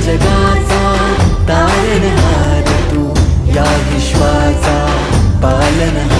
जगाचा तारणहार तू या विश्वाचा पालन